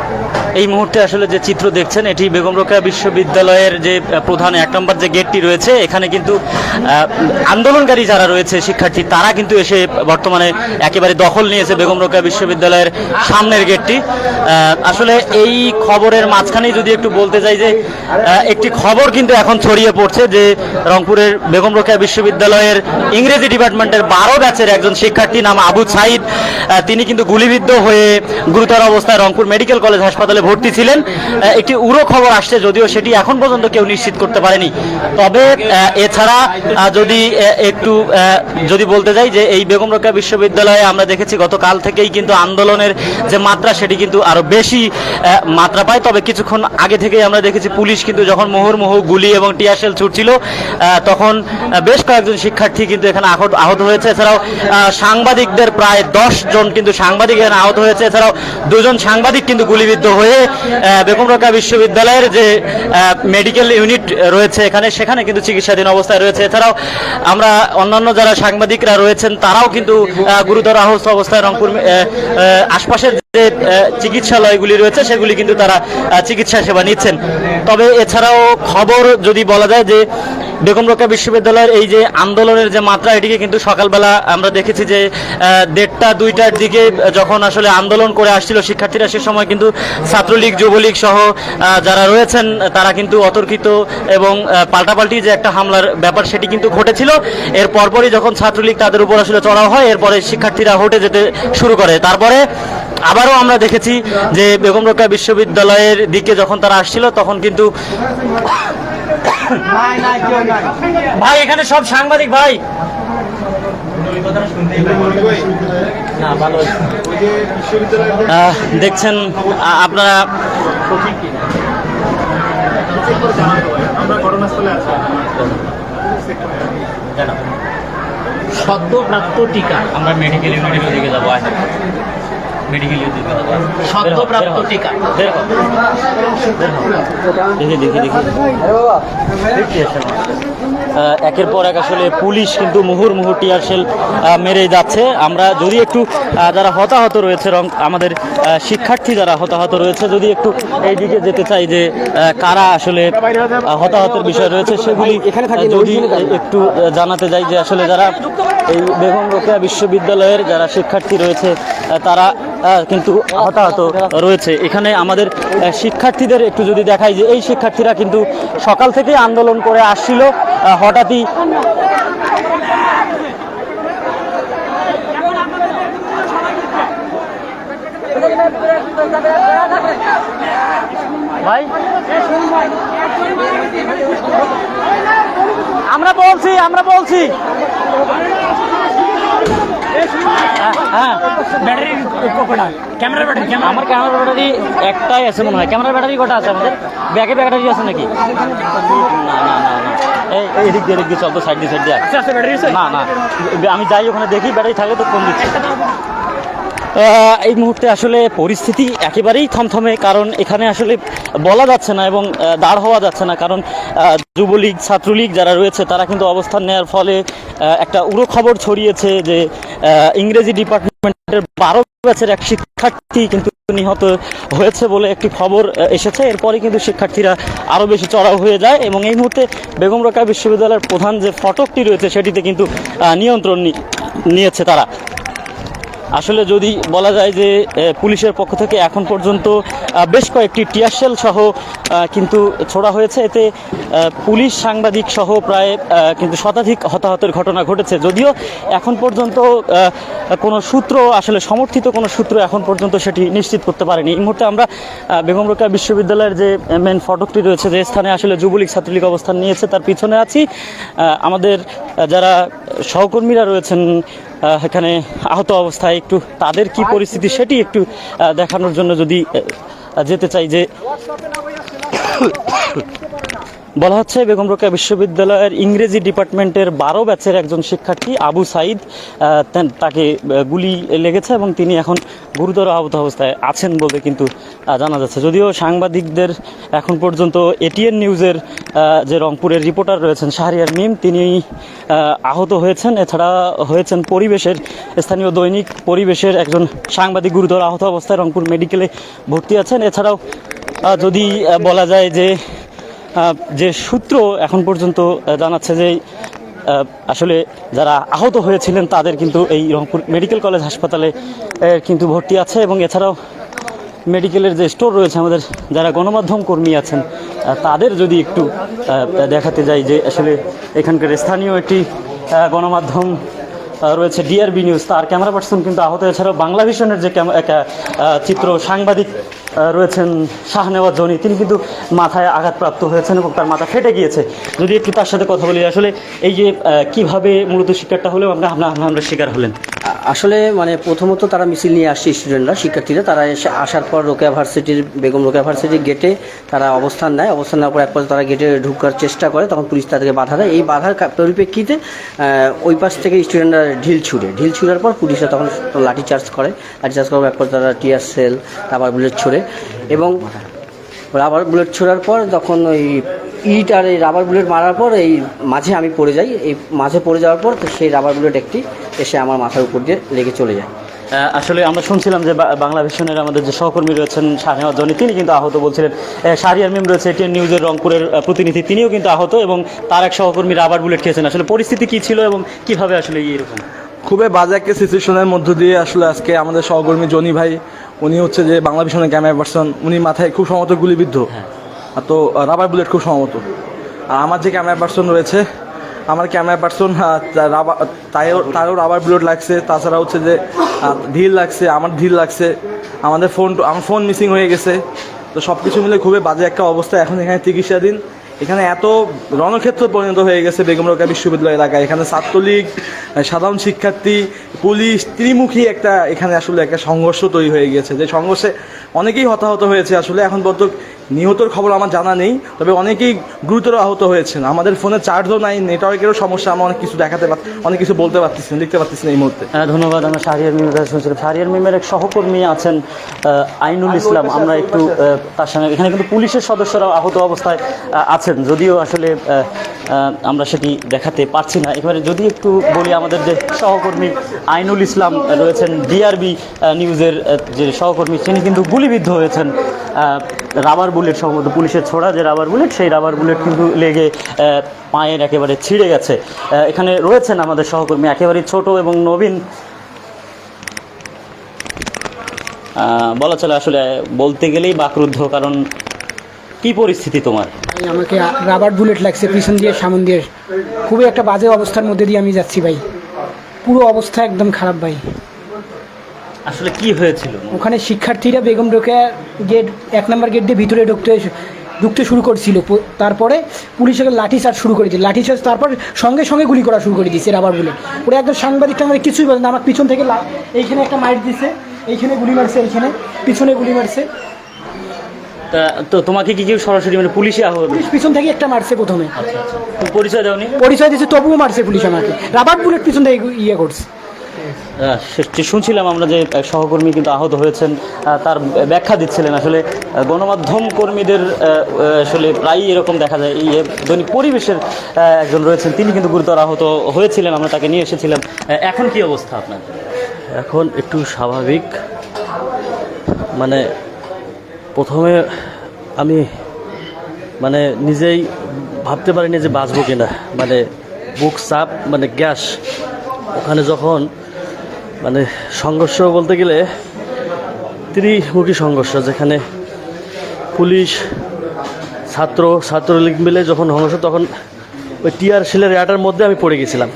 fucking up. এই মুহূর্তে আসলে যে চিত্র দেখছেন, এটি বেগম রোকেয়া বিশ্ববিদ্যালয়ের যে প্রধান এক নম্বর যে গেটটি রয়েছে, এখানে কিন্তু আন্দোলনকারী যারা রয়েছে শিক্ষার্থী, তারা কিন্তু এসে বর্তমানে একেবারে দখল নিয়েছে বেগম রোকেয়া বিশ্ববিদ্যালয়ের সামনের গেটটি। আসলে এই খবরের মাঝখানেই যদি একটু বলতে চাই যে একটি খবর কিন্তু এখন ছড়িয়ে পড়ছে যে, রংপুরের বেগম রোকেয়া বিশ্ববিদ্যালয়ের ইংরেজি ডিপার্টমেন্টের বারো ব্যাচের একজন শিক্ষার্থী নাম আবু সাইদ তিনি কিন্তু গুলিবিদ্ধ হয়ে গুরুতর অবস্থায় রংপুর মেডিকেল কলেজ হাসপাতালে ভর্তি ছিলেন। একটি উড়ো খবর আসছে যদিও সেটি এখন পর্যন্ত কেউ নিশ্চিত করতে পারেনি। তবে এছাড়া যদি একটু যদি বলতে যাই যে এই বেগম রোকেয়া বিশ্ববিদ্যালয়ে আমরা দেখেছি গতকাল থেকেই কিন্তু আন্দোলনের যে মাত্রা সেটি কিন্তু আরও বেশি মাত্রা পায়। তবে কিছুক্ষণ আগে থেকেই আমরা দেখেছি পুলিশ কিন্তু যখন মুহুর্মুহু গুলি এবং টিয়ারশেল ছুটছিল তখন বেশ কয়েকজন শিক্ষার্থী কিন্তু এখানে আহত হয়েছে। এছাড়াও সাংবাদিকদের প্রায় দশ জন কিন্তু সাংবাদিক এখানে আহত হয়েছে। এছাড়াও দুজন সাংবাদিক কিন্তু গুলিবিদ্ধ হয়ে বেগম রোকেয়া বিশ্ববিদ্যালয়ের যে মেডিকেল ইউনিট রয়েছে এখানে, সেখানে কিন্তু চিকিৎসাধীন অবস্থায় রয়েছে। এছাড়াও আমরা অন্যান্য যারা সাংবাদিকরা রয়েছেন, তারাও কিন্তু গুরুতর আহত অবস্থায় রংপুর আশপাশের যে চিকিৎসালয়গুলি রয়েছে, সেগুলি কিন্তু তারা চিকিৎসা সেবা নিচ্ছেন। তবে এছাড়াও খবর যদি বলা যায় যে বেগম রোকেয়া বিশ্ববিদ্যালয়ের এই যে আন্দোলনের যে মাত্রা, এটিকে কিন্তু সকালবেলা আমরা দেখেছি যে দেড়টা, দুইটার দিকে যখন আসলে আন্দোলন করে আসছিল শিক্ষার্থীরা, সে সময় কিন্তু ছাত্রলীগ, যুবলীগ সহ যারা রয়েছেন, তারা কিন্তু অতর্কিত এবং পাল্টাপাল্টি যে একটা হামলার ব্যাপার, সেটি কিন্তু ঘটেছিল। এর পরপরই যখন ছাত্রলীগ তাদের উপর আসলে চড়াও হয়, এরপরে শিক্ষার্থীরা হটে যেতে শুরু করে। তারপরে আবারও আমরা দেখেছি যে বেগম রোকেয়া বিশ্ববিদ্যালয়ের দিকে যখন তারা আসছিল, তখন কিন্তু ভাই এখানে সব সাংবাদিক ভাই। দেখছেন আপনারা সদ্যপ্রাপ্ত টিকা আমরা মেডিকেল ইউনিটের দিকে যাব মেডিকেল ইউনিটের দিকে যাব সদ্যপ্রাপ্ত টিকা দেখি দেখি দেখি। দেখি আসলে। আহ, একের পর এক আসলে পুলিশ কিন্তু মুহুর মুহুর টিয়ার শেল মেরে যাচ্ছে। আমরা যদি একটু যারা হতাহত রয়েছে রং আমাদের শিক্ষার্থী যারা হতাহত রয়েছে যদি একটু এইদিকে যেতে চাই যে কারা আসলে হতাহতের বিষয় রয়েছে সেগুলি যদি একটু জানাতে যাই যে আসলে যারা এই বেগম রোকেয়া বিশ্ববিদ্যালয়ের যারা শিক্ষার্থী রয়েছে তারা কিন্তু হতাহত রয়েছে। এখানে আমাদের শিক্ষার্থীদের একটু যদি দেখাই যে, এই শিক্ষার্থীরা কিন্তু সকাল থেকে আন্দোলন করে আসছিল। হঠাৎই আমরা বলছি আমরা বলছি। হ্যাঁ, ব্যাটারি কটা? ক্যামেরা ব্যাটারি আমার ক্যামেরা ব্যাটারি একটাই আছে মনে হয়। ক্যামেরা ব্যাটারি কটা আছে আমাদের? ব্যাগে ব্যাটারি আছে নাকি? না না না না। এই এই এদিক দিয়ে এদিক দিয়ে চল তো সাইড দিয়ে সাইড দিয়ে ব্যাটারি আছে? না না। আমি যাই ওখানে দেখি ব্যাটারি থাকলে তো কম দিচ্ছি। এই মুহূর্তে আসলে পরিস্থিতি একেবারেই থমথমে, কারণ এখানে আসলে বলা যাচ্ছে না এবং দাঁড় হওয়া যাচ্ছে না, কারণ যুবলীগ, ছাত্রলীগ যারা রয়েছে, তারা কিন্তু অবস্থান নেওয়ার ফলে একটা উড়ো খবর ছড়িয়েছে যে ইংরেজি ডিপার্টমেন্টের বারো ব্যাচের এক শিক্ষার্থী কিন্তু নিহত হয়েছে বলে একটি খবর এসেছে। এরপরে কিন্তু শিক্ষার্থীরা আরও বেশি চড়াও হয়ে যায় এবং এই মুহূর্তে বেগম রোকেয়া বিশ্ববিদ্যালয়ের প্রধান যে ফটকটি রয়েছে, সেটিতে কিন্তু নিয়ন্ত্রণ নিয়েছে তারা। আসলে যদি বলা যায় যে পুলিশের পক্ষ থেকে এখন পর্যন্ত বেশ কয়েকটি টিয়ারশেল সহ কিন্তু ছোড়া হয়েছে। এতে পুলিশ, সাংবাদিক সহ প্রায় কিন্তু শতাধিক হতাহতের ঘটনা ঘটেছে। যদিও এখন পর্যন্ত কোনো সূত্র, আসলে সমর্থিত কোনো সূত্র এখন পর্যন্ত সেটি নিশ্চিত করতে পারেনি। এই মুহূর্তে আমরা বেগম রোকেয়া বিশ্ববিদ্যালয়ের যে মেন ফটকটি রয়েছে, যে স্থানে আসলে যুবলীগ ছাত্রলীগ অবস্থান নিয়েছে, তার পিছনে আছি। আমাদের যারা সহকর্মীরা রয়েছেন এখানে আহত অবস্থায় একটু তাদের কি পরিস্থিতি সেটি একটু দেখানোর জন্য যদি যেতে চাই যে বলা হচ্ছে বেগম রোকেয়া বিশ্ববিদ্যালয়ের ইংরেজি ডিপার্টমেন্টের বারো ব্যাচের একজন শিক্ষার্থী আবু সাইদ তাকে গুলি লেগেছে এবং তিনি এখন গুরুতর আহত অবস্থায় আছেন বলে কিন্তু জানা যাচ্ছে। যদিও সাংবাদিকদের এখন পর্যন্ত এটিএন নিউজের যে রংপুরের রিপোর্টার রয়েছেন শাহরিয়ার মিম, তিনি আহত হয়েছেন। এছাড়া হয়েছেন পরিবেশের, স্থানীয় দৈনিক পরিবেশের একজন সাংবাদিক গুরুতর আহত অবস্থায় রংপুর মেডিকেলে ভর্তি আছেন। এছাড়াও যদি বলা যায় যে যে সূত্র এখন পর্যন্ত জানাচ্ছে যে আসলে যারা আহত হয়েছিলেন তাদের কিন্তু এই রংপুর মেডিকেল কলেজ হাসপাতালে কিন্তু ভর্তি আছে। এবং এছাড়াও মেডিকেলের যে স্টোর রয়েছে, আমাদের যারা গণমাধ্যম কর্মী আছেন তাদের যদি একটু দেখাতে যাই যে আসলে এখানকার স্থানীয় একটি গণমাধ্যম রয়েছে ডিআরবি নিউজ। তার ক্যামেরা পার্সন কিন্তু আহত। এছাড়াও বাংলা ভিশনের যে চিত্র, সাংবাদিক রয়েছেন শাহনেওয়াজ জনি তিনি কিন্তু মাথায় আঘাতপ্রাপ্ত হয়েছেন এবং তার মাথা ফেটে গিয়েছে। যদি একটু তার সাথে কথা বলি, আসলে এই যে কীভাবে মূলত শিকারটা হলেও আমরা আমরা- আমরা শিকার হলেন? আসলে মানে প্রথমত তারা মিছিল নিয়ে আসছে স্টুডেন্টরা, শিক্ষার্থীরা। তারা এসে আসার পর রোকেয়া ভার্সিটির, বেগম রোকেয়া ভার্সিটির গেটে তারা অবস্থান নেয়। অবস্থান নেওয়ার পর এক পর্যায়ে তারা গেটে ঢুকার চেষ্টা করে, তখন পুলিশ তাদেরকে বাধা দেয়। এই বাধার পরিপ্রেক্ষিতে ওই পাশ থেকে স্টুডেন্টরা ঢিল ছুড়ে। ঢিল ছুড়ার পর পুলিশরা তখন লাঠি চার্জ করে। লাঠি চার্জ করার পর তারা টিয়ার সেল, তারপর বুলেট ছুড়ে। এবং রাবার বুলেট ছোড়ার পর যখন ওই ইট আর এই রাবার বুলেট মারার পর এই মাঝে আমি পড়ে যাই। এই মাঝে পড়ে যাওয়ার পর তো সেই রাবার বুলেট একটি এসে আমার মাথার উপর দিয়ে লেগে চলে যায়। আসলে আমরা শুনছিলাম যে বা- বাংলা ভিশনের আমাদের যে সহকর্মী রয়েছেন শাহনেওয়াজ জনি তিনি কিন্তু আহত বলছিলেন। শাহরিয়ার মিম রয়েছে এটিএন নিউজের রংপুরের প্রতিনিধি তিনিও কিন্তু আহত এবং তার এক সহকর্মী রাবার বুলেট খেয়েছেন। আসলে পরিস্থিতি কী ছিল এবং কীভাবে আসলে এরকম? খুবই বাজে একটা সিচুয়েশনের মধ্য দিয়ে আসলে আজকে আমাদের সহকর্মী জনি ভাই উনি হচ্ছে যে বাংলা ভীষণের ক্যামেরা পার্সন উনি মাথায় খুব সম্ভবত গুলিবিদ্ধ। আর তো রাবার বুলেট খুব সম্ভবত। আর আমার যে ক্যামেরা পার্সন রয়েছে আমার ক্যামেরা পার্সন রাবার তাইও তারও রাবার বুলেট লাগছে। তাছাড়া হচ্ছে যে ঢিল লাগছে আমার ঢিল লাগছে। আমাদের ফোন আমার ফোন মিসিং হয়ে গেছে। তো সব কিছু মিলে খুবই বাজে একটা অবস্থা। এখন এখানে চিকিৎসাধীন। এখানে এত রণক্ষেত্র পরিণত হয়ে গেছে বেগম রোকা বিশ্ববিদ্যালয় এলাকায়। এখানে ছাত্রলীগ সাধারণ শিক্ষার্থী, পুলিশ, ত্রিমুখী একটা এখানে আসলে একটা সংঘর্ষ তৈরি হয়ে গেছে। যে সংঘর্ষে অনেকেই হতাহত হয়েছে আসলে। এখন পর্যন্ত নিহতর খবর আমার জানা নেই তবে অনেকেই গুরুতর আহত হয়েছেন। আমাদের ফোনে চার্জও নাই নেটওয়ার্কেরও সমস্যা আমরা অনেক কিছু দেখাতে পার অনেক কিছু বলতে পারতেছি না লিখতে পারতেছি না এই মুহূর্তে। আহ, ধন্যবাদ আমরা শাহরিয়ার মিমের কাছে শুনছিলাম। শাহরিয়ার মিমের এক সহকর্মী আছেন আইনুল ইসলাম আমরা একটু তার সঙ্গে এখানে কিন্তু পুলিশের সদস্যরা আহত অবস্থায় আছেন। যদিও আসলে আমরা সেটি দেখাতে পারছি না। এবারে যদি একটু বলি আমাদের যে সহকর্মী আইনুল ইসলাম রয়েছেন ডিআরবি নিউজের যে সহকর্মী তিনি কিন্তু গুলিবিদ্ধ হয়েছেন রাবার বুলেট সম্ভবত পুলিশের ছোড়া যে রাবার বুলেট, সেই রাবার বুলেট কিন্তু লেগে পায়ের একেবারে ছিঁড়ে গেছে। এখানে রয়েছেন আমাদের সহকর্মী একেবারে ছোট এবং নবীন। বলা চলে আসলে, বলতে গেলেই বাকরুদ্ধ, কারণ কি পরিস্থিতি তোমার? আমাকে রাবার বুলেট লাগছে, পিছন দিয়ে, সামন দিয়ে। খুবই একটা বাজে অবস্থার মধ্যে দিয়ে আমি যাচ্ছি, ভাই। পুরো অবস্থা একদম খারাপ, ভাই। আসলে কি হয়েছিল? ওখানে শিক্ষার্থীরা বেগম রোকেয়া গেট এক নম্বর গেট দিয়ে ভিতরে ঢুকতে ঢুকতে শুরু করছিল। তারপরে পুলিশের লাঠি চার্জ শুরু করে দিল লাঠি চার্জ তারপর সঙ্গে সঙ্গে গুলি করা শুরু করে দিয়েছে রাবার বুলেট ওরা একদম সাংবাদিক টাংবাদিক কিছুই বলে না। আমার পিছন থেকে এইখানে একটা মাইট দিছে। এইখানে গুলি মারছে এইখানে পিছনে গুলি মারছে। তা তো তোমাকে কি কেউ সরাসরি মানে পুলিশে আহত পুলিশ পিছন থেকে একটা মারছে প্রথমে। পরিচয় দাওনি? পরিচয় দিয়েছে তবুও মারছে পুলিশ আমাকে। রাবার বুলেট পিছন থেকে ইয়ে করছে। শুনছিলাম আমরা যে সহকর্মী কিন্তু আহত হয়েছেন তার ব্যাখ্যা দিচ্ছিলেন। আসলে গণমাধ্যম কর্মীদের আসলে প্রায়ই এরকম দেখা যায়। এই দৈনিক পরিবেশের একজন রয়েছেন। তিনি কিন্তু গুরুতর আহত হয়েছিলেন। আমরা তাকে নিয়ে এসেছিলাম। এখন কি অবস্থা আপনার? এখন একটু স্বাভাবিক। মানে প্রথমে আমি মানে নিজেই ভাবতে পারিনি যে বাঁচবো কিনা। মানে বুক চাপ মানে গ্যাস। ওখানে যখন মানে সংঘর্ষ বলতে গেলে ত্রিমুখী সংঘর্ষ, যেখানে পুলিশ, ছাত্র, ছাত্রলীগ মিলে যখন সংঘর্ষ, তখন ওই টিয়ার শিলের ইয়াটার মধ্যে আমি পড়ে গেছিলাম।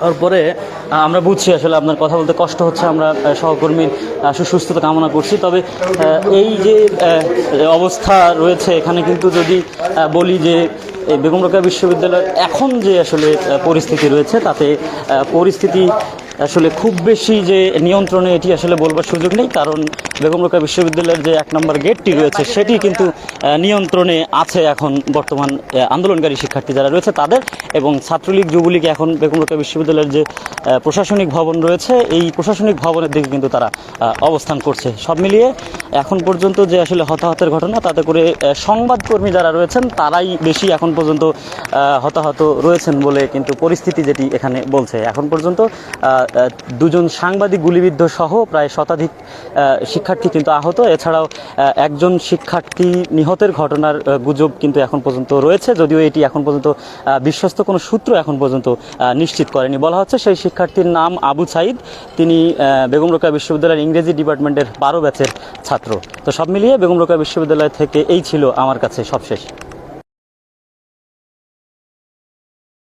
তারপরে আমরা বুঝছি আসলে আপনার কথা বলতে কষ্ট হচ্ছে, আমরা সহকর্মীর সুস্থতা কামনা করছি। তবে এই যে অবস্থা রয়েছে, এখানে কিন্তু যদি বলি যে বেগম রোকেয়া বিশ্ববিদ্যালয়ের এখন যে আসলে পরিস্থিতি রয়েছে, তাতে পরিস্থিতি আসলে খুব বেশি যে নিয়ন্ত্রণে এটি আসলে বলবার সুযোগ নেই, কারণ বেগম রোকা বিশ্ববিদ্যালয়ের যে এক নম্বর গেটটি রয়েছে, সেটি কিন্তু নিয়ন্ত্রণে আছে এখন বর্তমান আন্দোলনকারী শিক্ষার্থী যারা রয়েছে তাদের, এবং ছাত্রলীগ যুবলীগ এখন বেগম রোকা বিশ্ববিদ্যালয়ের যে প্রশাসনিক ভবন রয়েছে, এই প্রশাসনিক ভবনের দিকে কিন্তু তারা অবস্থান করছে। সব মিলিয়ে এখন পর্যন্ত যে আসলে হতাহতের ঘটনা, তাতে করে সংবাদকর্মী যারা রয়েছেন, তারাই বেশি এখন পর্যন্ত হতাহত রয়েছেন বলে কিন্তু পরিস্থিতি যেটি এখানে বলছে। এখন পর্যন্ত দুজন সাংবাদিক, গুলিবিদ্ধ সহ প্রায় শতাধিক শিক্ষার্থী কিন্তু আহত। এছাড়াও একজন শিক্ষার্থী নিহতের ঘটনার গুজব কিন্তু এখন পর্যন্ত রয়েছে। যদিও এটি এখন পর্যন্ত বিশ্বস্ত, কোনো সূত্র এখন পর্যন্ত নিশ্চিত করেনি। বলা হচ্ছে, সেই শিক্ষার্থীর নাম আবু সাইদ। তিনি বেগম রোকেয়া বিশ্ববিদ্যালয়ের ইংরেজি ডিপার্টমেন্টের বারো ব্যাচের ছাত্র। তো সব মিলিয়ে বেগম রোকা বিশ্ববিদ্যালয় থেকে এই ছিল আমার কাছে সবশেষ।